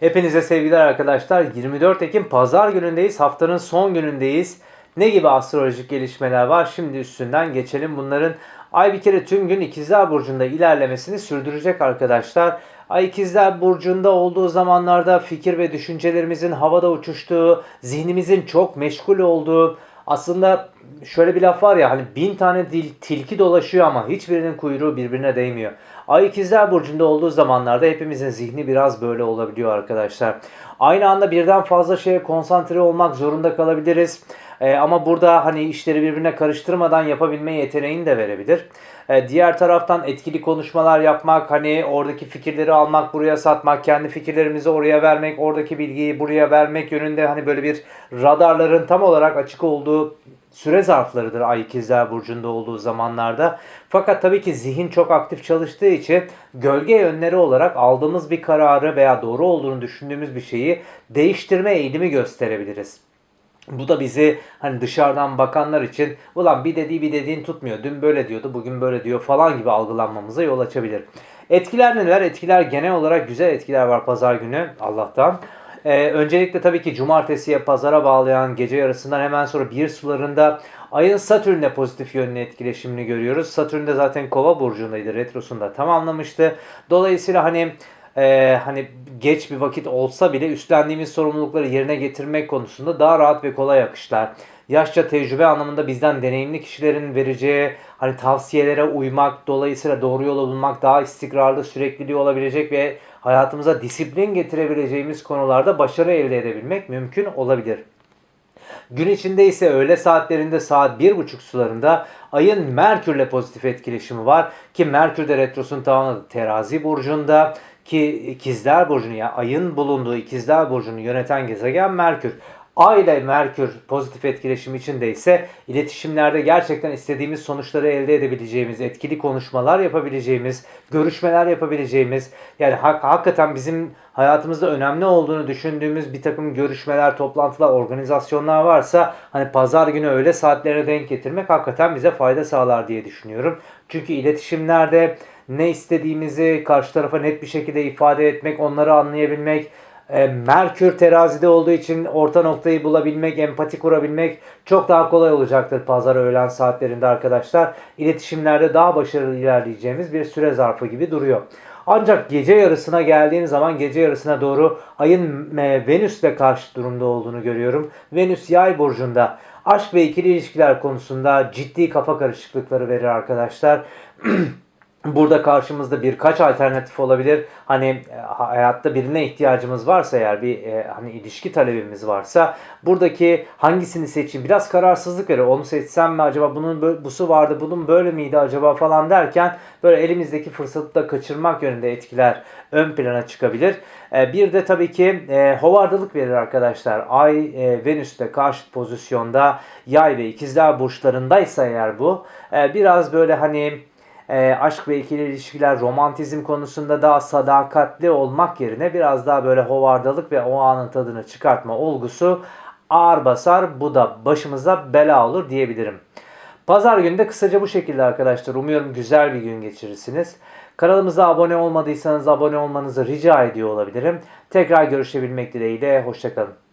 Hepinize sevgiler arkadaşlar. 24 Ekim Pazar günündeyiz. Haftanın son günündeyiz. Ne gibi astrolojik gelişmeler var? Şimdi üstünden geçelim. Bunların ay bir kere tüm gün İkizler Burcu'nda ilerlemesini sürdürecek arkadaşlar. Ay İkizler Burcu'nda olduğu zamanlarda fikir ve düşüncelerimizin havada uçuştuğu, zihnimizin çok meşgul olduğu, aslında şöyle bir laf var ya hani bin tane dil, tilki dolaşıyor ama hiçbirinin kuyruğu birbirine değmiyor. Ay ikizler burcunda olduğu zamanlarda hepimizin zihni biraz böyle olabiliyor arkadaşlar. Aynı anda birden fazla şeye konsantre olmak zorunda kalabiliriz. Ee, ama burada hani işleri birbirine karıştırmadan yapabilme yeteneğini de verebilir. Ee, diğer taraftan etkili konuşmalar yapmak, hani oradaki fikirleri almak, buraya satmak, kendi fikirlerimizi oraya vermek, oradaki bilgiyi buraya vermek yönünde hani böyle bir radarların tam olarak açık olduğu süre zarflarıdır Ay İkizler Burcu'nda olduğu zamanlarda. Fakat tabii ki zihin çok aktif çalıştığı için gölge yönleri olarak aldığımız bir kararı veya doğru olduğunu düşündüğümüz bir şeyi değiştirme eğilimi gösterebiliriz. Bu da bizi hani dışarıdan bakanlar için ulan bir dediği bir dediğin tutmuyor. Dün böyle diyordu bugün böyle diyor falan gibi algılanmamıza yol açabilir. Etkiler neler? Etkiler genel olarak güzel etkiler var pazar günü Allah'tan. Ee, öncelikle tabii ki cumartesiye pazara bağlayan gece yarısından hemen sonra bir sularında ayın Satürn'le pozitif yönlü etkileşimini görüyoruz. Satürn de zaten kova burcundaydı retrosunda tamamlamıştı. Dolayısıyla hani e, hani geç bir vakit olsa bile üstlendiğimiz sorumlulukları yerine getirmek konusunda daha rahat ve kolay akışlar. Yaşça tecrübe anlamında bizden deneyimli kişilerin vereceği hani tavsiyelere uymak, dolayısıyla doğru yolu bulmak, daha istikrarlı, sürekliliği olabilecek ve hayatımıza disiplin getirebileceğimiz konularda başarı elde edebilmek mümkün olabilir. Gün içinde ise öğle saatlerinde saat 1.30 sularında ayın Merkürle pozitif etkileşimi var. Ki Merkür de retrosunu tamamladı terazi burcunda ki ikizler burcunu yani ayın bulunduğu ikizler burcunu yöneten gezegen Merkür. Ay ile Merkür pozitif etkileşim içinde ise iletişimlerde gerçekten istediğimiz sonuçları elde edebileceğimiz, etkili konuşmalar yapabileceğimiz, görüşmeler yapabileceğimiz, yani hak, hakikaten bizim hayatımızda önemli olduğunu düşündüğümüz bir takım görüşmeler, toplantılar, organizasyonlar varsa hani pazar günü öğle saatlerine denk getirmek hakikaten bize fayda sağlar diye düşünüyorum. Çünkü iletişimlerde ne istediğimizi karşı tarafa net bir şekilde ifade etmek, onları anlayabilmek, e, Merkür terazide olduğu için orta noktayı bulabilmek, empati kurabilmek çok daha kolay olacaktır pazar öğlen saatlerinde arkadaşlar. İletişimlerde daha başarılı ilerleyeceğimiz bir süre zarfı gibi duruyor. Ancak gece yarısına geldiğim zaman gece yarısına doğru ayın e, Venüs'le karşı durumda olduğunu görüyorum. Venüs yay burcunda aşk ve ikili ilişkiler konusunda ciddi kafa karışıklıkları verir arkadaşlar. Burada karşımızda birkaç alternatif olabilir. Hani e, hayatta birine ihtiyacımız varsa eğer bir e, hani ilişki talebimiz varsa buradaki hangisini seçeyim biraz kararsızlık verir. Onu seçsem mi acaba bunun busu vardı bunun böyle miydi acaba falan derken böyle elimizdeki fırsatı da kaçırmak yönünde etkiler ön plana çıkabilir. E, bir de tabii ki e, hovardalık verir arkadaşlar. Ay e, Venüs'te karşıt pozisyonda yay ve ikizler burçlarındaysa eğer bu e, biraz böyle hani e, aşk ve ikili ilişkiler, romantizm konusunda daha sadakatli olmak yerine biraz daha böyle hovardalık ve o anın tadını çıkartma olgusu ağır basar. Bu da başımıza bela olur diyebilirim. Pazar günü de kısaca bu şekilde arkadaşlar. Umuyorum güzel bir gün geçirirsiniz. Kanalımıza abone olmadıysanız abone olmanızı rica ediyor olabilirim. Tekrar görüşebilmek dileğiyle. Hoşçakalın.